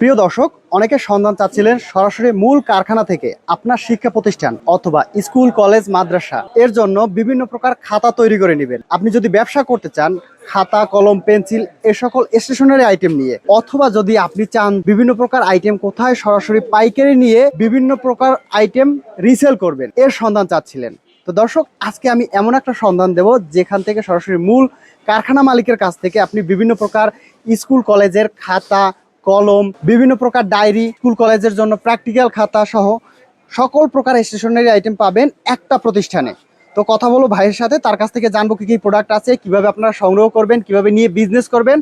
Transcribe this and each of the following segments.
প্রিয় দর্শক, অনেকে সন্ধান চাচ্ছিলেন সরাসরি মূল কারখানা থেকে আপনার শিক্ষা প্রতিষ্ঠান অথবা স্কুল, কলেজ, মাদ্রাসা। এর জন্য বিভিন্ন প্রকার খাতা তৈরি করে নেবেন। আপনি যদি ব্যবসা করতে চান, খাতা, কলম, পেন্সিল, এ সকল স্টেশনারি আইটেম নিয়ে, অথবা যদি আপনি চান বিভিন্ন প্রকার আইটেম কোথায় সরাসরি পাইকারি নিয়ে বিভিন্ন প্রকার আইটেম রিসেল করবেন, এর সন্ধান চাচ্ছিলেন। তো দর্শক, আজকে আমি এমন একটা সন্ধান দেব, যেখান থেকে সরাসরি মূল কারখানা মালিকের কাছ থেকে আপনি বিভিন্ন প্রকার স্কুল, কলেজের খাতা কলম বিভিন্ন প্রকার ডায়েরি স্কুল কলেজের জন্য প্র্যাকটিক্যাল খাতা সহ সকল প্রকার স্টেশনারি আইটেম পাবেন একটা প্রতিষ্ঠানে। তো কথা বলব ভাইয়ের সাথে তার কাছ থেকে জানব কি কি প্রোডাক্ট আছে কীভাবে আপনারা সংগ্রহ করবেন কীভাবে নিয়ে বিজনেস করবেন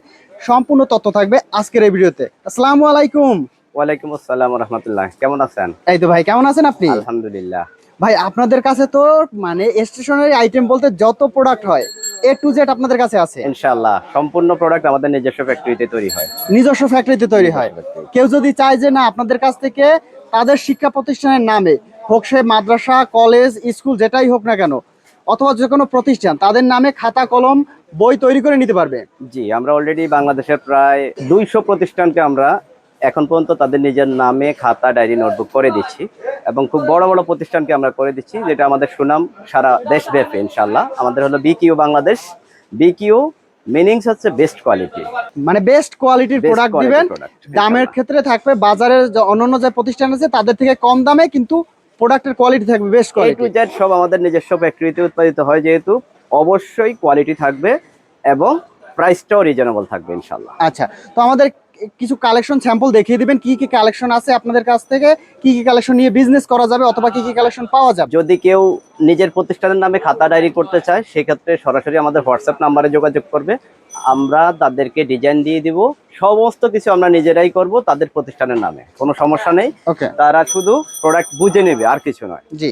সম্পূর্ণ তথ্য থাকবে আজকের এই ভিডিওতে। আসসালামু আলাইকুম। ওয়ালাইকুম আসসালাম রহমতুল্লাহ। কেমন আছেন? এই তো ভাই কেমন আছেন আপনি? আলহামদুলিল্লাহ। ভাই আপনাদের কাছে তো মানে স্টেশনারি আইটেম বলতে যত প্রোডাক্ট হয় এ টু জেড আপনাদের কাছে আছে। ইনশাআল্লাহ সম্পূর্ণ প্রোডাক্ট আমাদের নিজস্ব ফ্যাক্টরিতে তৈরি হয়। নিজস্ব ফ্যাক্টরিতে তৈরি হয়। কেউ যদি চায় যে না আপনাদের কাছ থেকে তাদের শিক্ষা প্রতিষ্ঠানের নামে হোক সে মাদ্রাসা কলেজ স্কুল যেটাই হোক না কেন অথবা যে কোনো প্রতিষ্ঠান তাদের নামে খাতা কলম বই তৈরি করে নিতে পারবে। জি আমরা অলরেডি বাংলাদেশের প্রায় দুইশো প্রতিষ্ঠানকে আমরা এখন পর্যন্ত তাদের নিজের নামে খাতা ডায়েরি নোটবুক করে দিচ্ছি এবং খুব বড় বড় প্রতিষ্ঠানকে আমরা করে দিচ্ছি যেটা আমাদের সুনাম সারা দেশব্যাপী ইনশাল্লাহ আমাদের হলো বিকিউ বাংলাদেশ। বিকিউ মিনিংস হচ্ছে বেস্ট কোয়ালিটি। মানে বেস্ট কোয়ালিটির প্রোডাক্ট দিবেন। দামের ক্ষেত্রে থাকবে বাজারের অন্যান্য যে প্রতিষ্ঠান আছে তাদের থেকে কম দামে কিন্তু প্রোডাক্টের কোয়ালিটি থাকবে বেস্ট টু কোয়ালিটি। জেড সব আমাদের নিজস্ব ফ্যাক্টরিতে উৎপাদিত হয় যেহেতু অবশ্যই কোয়ালিটি থাকবে এবং প্রাইসটাও রিজনেবল থাকবে ইনশাল্লাহ আচ্ছা তো আমাদের কিছু কালেকশন স্যাম্পল দেখিয়ে দিবেন কি কি কালেকশন আছে আপনাদের কাছ থেকে কি কি কালেকশন নিয়ে বিজনেস করা যাবে অথবা কি কি কালেকশন পাওয়া যাবে। যদি কেউ নিজের প্রতিষ্ঠানের নামে খাতা ডায়েরি করতে চায় সেক্ষেত্রে সরাসরি আমাদের হোয়াটসঅ্যাপ নাম্বারে যোগাযোগ করবে। আমরা তাদেরকে ডিজাইন দিয়ে দিব। সমস্ত কিছু আমরা নিজেরাই করব তাদের প্রতিষ্ঠানের নামে। কোনো সমস্যা নেই। তারা শুধু প্রোডাক্ট বুঝে নেবে আর কিছু নয়। জি।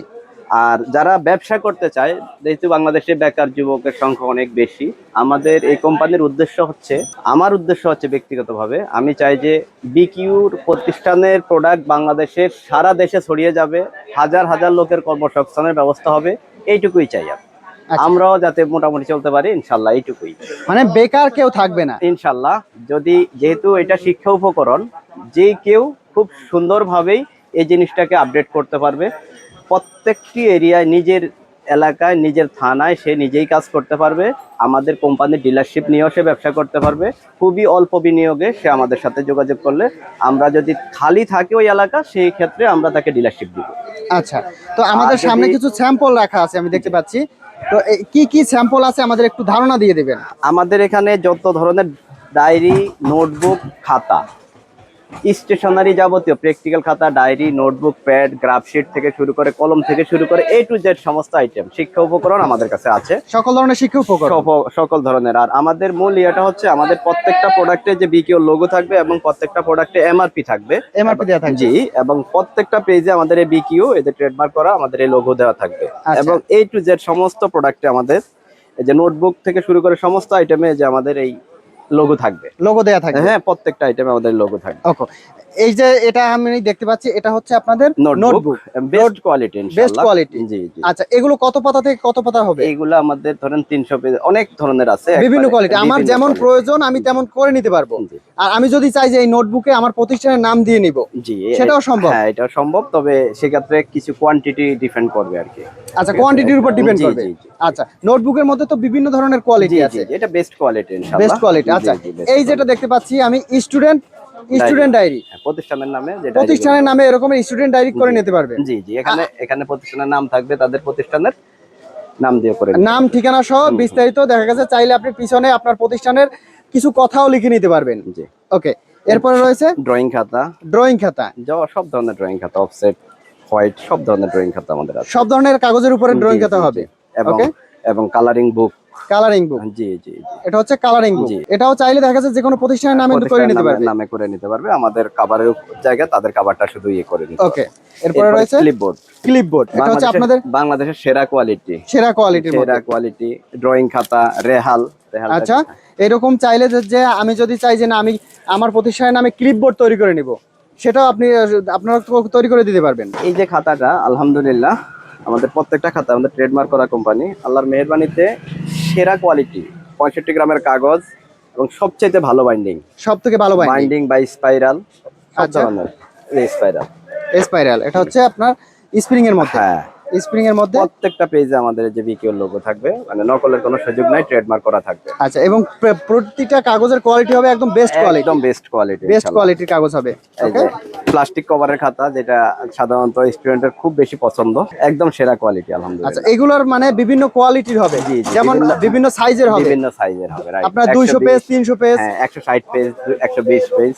আর যারা ব্যবসা করতে চায় যেহেতু বাংলাদেশে বেকার যুবকের সংখ্যা অনেক বেশি আমাদের এই কোম্পানির উদ্দেশ্য হচ্ছে আমার উদ্দেশ্য হচ্ছে ব্যক্তিগতভাবে আমি চাই যে বিকিউর প্রতিষ্ঠানের প্রোডাক্ট বাংলাদেশের সারা দেশে ছড়িয়ে যাবে হাজার হাজার লোকের কর্মসংস্থানের ব্যবস্থা হবে এইটুকুই চাই আমি। আচ্ছা। আমরাও যাতে মোটামুটি চলতে পারি ইনশাল্লাহ এইটুকুই। মানে বেকার কেউ থাকবে না। ইনশাল্লাহ যদি যেহেতু এটা শিক্ষা উপকরণ যে কেউ খুব সুন্দরভাবেই এই জিনিসটাকে আপডেট করতে পারবে প্রত্যেকটি এরিয়ায় নিজের এলাকায় নিজের থানায় সে নিজেই কাজ করতে পারবে। আমাদের কোম্পানির ডিলারশিপ নিয়েও সে ব্যবসা করতে পারবে। খুবই অল্প বিনিয়োগে সে আমাদের সাথে যোগাযোগ করলে আমরা যদি খালি থাকে ওই এলাকা সেই ক্ষেত্রে আমরা তাকে ডিলারশিপ দিব। আচ্ছা তো আমাদের সামনে কিছু স্যাম্পল রাখা আছে আমি দেখতে পাচ্ছি। তো কি কি স্যাম্পল আছে আমাদের একটু ধারণা দিয়ে দেবেন? আমাদের এখানে যত ধরনের ডায়েরি নোটবুক খাতা স্টেশনারি যাবতীয় প্র্যাকটিক্যাল খাতা diary notebook pad graph sheet থেকে শুরু করে কলম থেকে শুরু করে এ টু জেড সমস্ত আইটেম শিক্ষা উপকরণ আমাদের কাছে আছে। সকল ধরনের শিক্ষা উপকরণ? সকল ধরনের। আর আমাদের মূল ইয়েটা হচ্ছে আমাদের প্রত্যেকটা প্রোডাক্টে যে বিকিও লোগো থাকবে এবং প্রত্যেকটা প্রোডাক্টে এমআরপি থাকবে। এমআরপি দেওয়া থাকবে। জি এবং প্রত্যেকটা পেজে আমাদের এই বিকিউ এদের ট্রেডমার্ক করা আমাদের এই লোগো দেওয়া থাকবে। আচ্ছা। এবং এ টু জেড সমস্ত প্রোডাক্টে আমাদের এই যে নোটবুক থেকে শুরু করে সমস্ত আইটেমে যে আমাদের এই লোগো থাকবে। লোগো দেওয়া থাকবে। হ্যাঁ প্রত্যেকটা আইটেমে আমাদের লোগো থাকবে। ওকে। এই যে এটা আমি দেখতে পাচ্ছি এটা হচ্ছে আপনাদের notebook best quality best quality জি জি। আচ্ছা এগুলো কত পাতা থেকে কত পাতা হবে? এইগুলো আমাদের ধরেন তিনশো পেজ অনেক ধরনের আছে। বিভিন্ন কোয়ালিটি আমার যেমন প্রয়োজন আমি তেমন করে নিতে পারব। আর আমি যদি চাই যে এই নোটবুকে আমার প্রতিষ্ঠানের নাম দিয়ে নিব জি সেটাও সম্ভব? হ্যাঁ এটাও সম্ভব তবে সেক্ষেত্রে কিছু কোয়ান্টিটি ডিপেন্ড করবে আর কি। আচ্ছা কোয়ান্টিটির উপর ডিপেন্ড করবে। আচ্ছা নোটবুকের মধ্যে তো বিভিন্ন ধরনের কোয়ালিটি আছে। এটা বেস্ট কোয়ালিটি ইনশাআল্লাহ বেস্ট কোয়ালিটি আচ্ছা এই যেটা দেখতে পাচ্ছি আমি স্টুডেন্ট স্টুডেন্ট ডায়েরি প্রতিষ্ঠানের নামে যেটা প্রতিষ্ঠানের নামে এরকম স্টুডেন্ট ডায়েরি করে নিতে পারবে। জি জি এখানে এখানে প্রতিষ্ঠানের নাম থাকবে তাদের প্রতিষ্ঠানের নাম দিয়ে করে নাম ঠিকানা সহ বিস্তারিত দেখা গেছে চাইলে আপনি পিছনে আপনার প্রতিষ্ঠানের কিছু কথাও লিখে নিতে পারবেন। জি। ওকে এরপরে রয়েছে? ড্রয়িং খাতা। ড্রয়িং খাতা। যা সব ধরনের ড্রয়িং খাতা অফসেট হোয়াইট সব ধরনের ড্রয়িং খাতা আমাদের আছে। সব ধরনের কাগজের উপরে ড্রয়িং খাতা হবে। এবং এবং কালারিং বুক কালারিং বুক জি জি এটা হচ্ছে কালারিং বুক। এটাও চাইলে দেখা যাচ্ছে যে কোনো প্রতিষ্ঠানের নামে করে নিতে পারবে। নামে করে নিতে পারবে। আমাদের কাভারের জায়গায় তাদের কাভারটা শুধু ইয়ে করে নিতে ওকে এরপরে রয়েছে ক্লিপবোর্ড ক্লিপবোর্ড এটা হচ্ছে আপনাদের বাংলাদেশের সেরা কোয়ালিটি সেরা কোয়ালিটির সেরা কোয়ালিটি ড্রয়িং খাতা রেহাল। আচ্ছা এরকম চাইলে যে- আমি যদি চাই যে না আমি আমার প্রতিষ্ঠানের নামে ক্লিপবোর্ড তৈরি করে নিব সেটাও আপনি আপনারা তৈরি করে দিতে পারবেন। এই যে খাতাটা আলহামদুলিল্লাহ আমাদের প্রত্যেকটা খাতা আমাদের ট্রেডমার্ক করা কোম্পানি আল্লাহর মেহেরবানিতে সেরা কোয়ালিটি পঁয়ষট্টি গ্রামের কাগজ এবং সবচেয়ে ভালো বাইন্ডিং সব থেকে ভালো বাইন্ডিং বা বাই স্পাইরাল আচ্ছা। স্পাইরাল স্পাইরাল এটা হচ্ছে আপনার স্প্রিং এর মধ্যে? হ্যাঁ। স্প্রিং এর মধ্যে? প্রত্যেকটা পেজে আমাদের যে বিকিওর লোগো থাকবে মানে নকলের কোনো সুযোগ নাই ট্রেডমার্ক করা থাকবে। আচ্ছা এবং প্রতিটা কাগজের কোয়ালিটি হবে একদম বেস্ট কোয়ালিটি একদম বেস্ট কোয়ালিটি বেস্ট কোয়ালিটির কাগজ হবে যে প্লাস্টিক কভারের খাতা যেটা সাধারণত স্টুডেন্টের খুব বেশি পছন্দ একদম সেরা কোয়ালিটি আচ্ছা আলহামদুলিল্লাহ এগুলোর মানে বিভিন্ন কোয়ালিটির হবে যেমন বিভিন্ন- সাইজের হবে। বিভিন্ন সাইজের হবে? আপনার 120 দুইশো পেজ তিনশো পেজ হ্যাঁ একশো ষাট পেজ একশো বিশ পেজ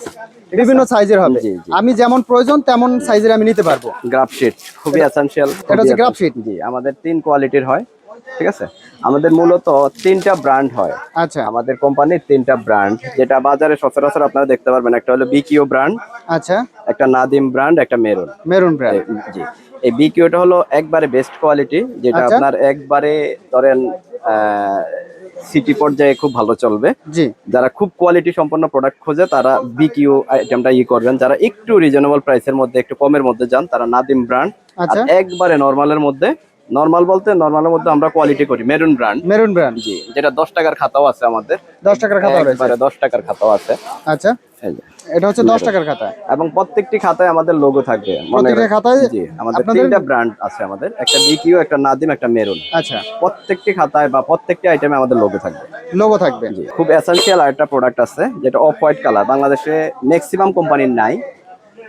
বিভিন্ন সাইজের হবে। আমি যেমন প্রয়োজন তেমন সাইজের আমি নিতে পারব। গ্রাফ শিট খুবই এসেনশিয়াল এটা হচ্ছে graph sheet? জি আমাদের তিন কোয়ালিটির হয় ঠিক আছে? আমাদের মূলত তিনটা ব্র্যান্ড হয়। আচ্ছা। আমাদের কোম্পানির তিনটা ব্র্যান্ড যেটা বাজারে সচরাচর আপনারা দেখতে পারবেন। একটা হলো বিকিও ব্র্যান্ড আচ্ছা। একটা নাদিম ব্র্যান্ড একটা মেরুন। মেরুন ব্র্যান্ড জি। এই বিকিওটা হলো একবারে বেস্ট কোয়ালিটি যেটা আচ্ছা। আপনার একবারে ধরেন সিটি পর্যায়ে খুব ভালো চলবে। জি। যারা খুব কোয়ালিটি সম্পন্ন প্রোডাক্ট খোঁজে তারা বিকিউ আইটেমটা ই করবেন। যারা একটু রিজনেবল প্রাইসের মধ্যে একটু কমের মধ্যে যান তারা নাদিম ব্র্যান্ড আচ্ছা। একবারে নর্মালের মধ্যে নর্মাল বলতে নর্মালের মধ্যে আমরা কোয়ালিটি করি। মেরুন ব্র্যান্ড মেরুন ব্র্যান্ড জি যেটা দশ টাকার খাতাও আছে আমাদের। দশ টাকার খাতা রয়েছে। দশ টাকার খাতাও আছে। আচ্ছা। এটা হচ্ছে দশ টাকার খাতা। এবং প্রত্যেকটি খাতায় আমাদের লোগো থাকবে। প্রত্যেকটা খাতায় জি আমাদের তিনটা ব্র্যান্ড আছে আমাদের। একটা বিকিউ একটা নাদিম একটা মেরুন আচ্ছা। প্রত্যেকটি খাতায় বা প্রত্যেকটি আইটেমে আমাদের লোগো থাকবে। লোগো থাকবে। জি খুব এসেনশিয়াল আরেকটা প্রোডাক্ট আছে যেটা অফ হোয়াইট কালার বাংলাদেশে ম্যাক্সিমাম কোম্পানির নাই।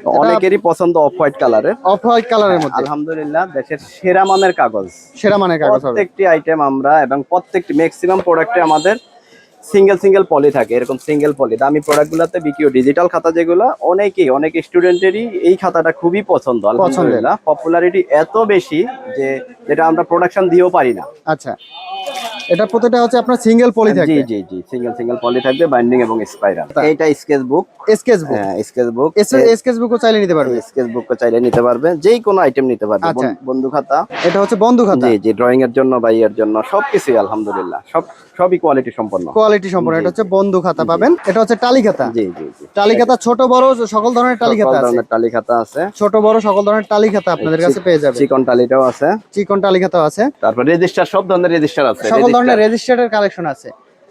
অনেকেরই পছন্দ অফ হোয়াইট কালারের। অফ হোয়াইট কালারের মধ্যে। আলহামদুলিল্লাহ দেশের সেরা মানের কাগজ। সেরা মানের কাগজ প্রত্যেকটি আইটেম আমরা এবং প্রত্যেকটি ম্যাক্সিমাম প্রোডাক্টে আমাদের সিঙ্গেল সিঙ্গেল পলি থাকে। এরকম সিঙ্গেল পলি দামি প্রোডাক্টগুলোতে বিকিও ডিজিটাল খাতা যেগুলো অনেকেই অনেক স্টুডেন্টেরই এই খাতাটা খুবই পছন্দ আলহামদুলিল্লাহ। পপুলারিটি এত বেশি যে যেটা আমরা প্রোডাকশন দিয়েও পারি না। আচ্ছা। এটা প্রতিটা হচ্ছে আপনার সিঙ্গেল পলি থাকবে। জি জি জি সিঙ্গেল সিঙ্গেল পলি থাকবে বাইন্ডিং এবং স্পাইরাল এইটা স্কেচ বুক স্কেচ বুক হ্যাঁ স্কেচ বুক স্কেচ বুকও চাইলে নিতে পারবে। স্কেচ বুক চাইলে নিতে পারবে। যেই কোনো আইটেম নিতে পারবে আচ্ছা। বন্ধু খাতা। এটা হচ্ছে বন্ধু খাতা। জি জি ড্রয়িং এর জন্য বা ইয়ের জন্য সবকিছুই আলহামদুলিল্লাহ। সব সবই কোয়ালিটি সম্পন্ন। কোয়ালিটি সম্পূর্ণ এটা হচ্ছে বন্ধু খাতা পাবেন। এটা হচ্ছে টালি খাতা। জি জি টালি খাতা ছোট বড় সকল ধরনের টালি খাতা আছে। ধরনের টালি খাতা আছে। ছোট বড় সকল ধরনের টালি খাতা আপনাদের কাছে পেয়ে যাবে চিকন টালিটাও আছে। চিকন টালি খাতা আছে। তারপর রেজিস্টার সব ধরনের রেজিস্টার আছে। সকল ধরনের রেজিস্টার্ড রেজিস্টার্ডের কালেকশন আছে।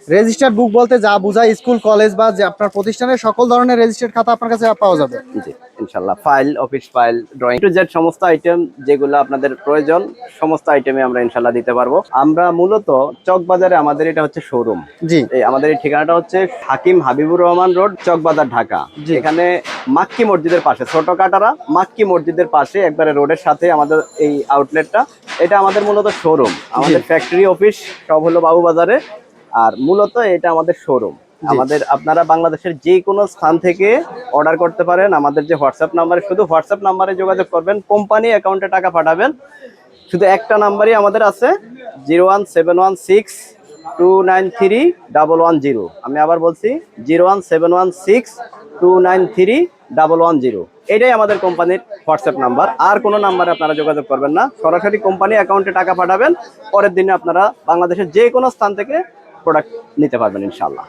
রেজিস্টার্ড বুক বলতে যা বোঝায় স্কুল কলেজ বা যে আপনার প্রতিষ্ঠানের সকল ধরনের রেজিস্টার্ড খাতা আপনার কাছে পাওয়া যাবে। জি ইনশাআল্লাহ file office file drawing. To Z সমস্ত আইটেম যেগুলো আপনাদের প্রয়োজন সমস্ত আইটেমে আমরা ইনশাআল্লাহ দিতে পারব। আমরা মূলত চকবাজারে আমাদের এটা হচ্ছে শোরুম জি। এই আমাদের এই ঠিকানাটা হচ্ছে হাকিম হাবিবুর রহমান রোড চকবাজার ঢাকা। এখানে মাক্কি মসজিদের পাশে ছোট কাটারা মাক্কি মসজিদের পাশে একবারে রোডের সাথে আমাদের এই আউটলেটটা এটা আমাদের মূলত শোরুম আমাদের ফ্যাক্টরি অফিস সব হলো বাবুবাজারে। আর মূলত এটা আমাদের শোরুম আমাদের আপনারা বাংলাদেশের যে কোনো স্থান থেকে অর্ডার করতে পারেন। আমাদের যে হোয়াটসঅ্যাপ নাম্বারে শুধু হোয়াটসঅ্যাপ নাম্বারে যোগাযোগ করবেন কোম্পানি অ্যাকাউন্টে টাকা পাঠাবেন। শুধু একটা নাম্বারই আমাদের আছে zero one seven one six two nine three double one zero আমি আবার বলছি zero one seven one six two nine three double one zero এটাই আমাদের কোম্পানির হোয়াটসঅ্যাপ নাম্বার আর কোনো নাম্বারে আপনারা যোগাযোগ করবেন না। সরাসরি কোম্পানি অ্যাকাউন্টে টাকা পাঠাবেন। পরের দিনে আপনারা বাংলাদেশের যে কোনো স্থান থেকে প্রোডাক্ট নিতে পারবেন ইনশাল্লাহ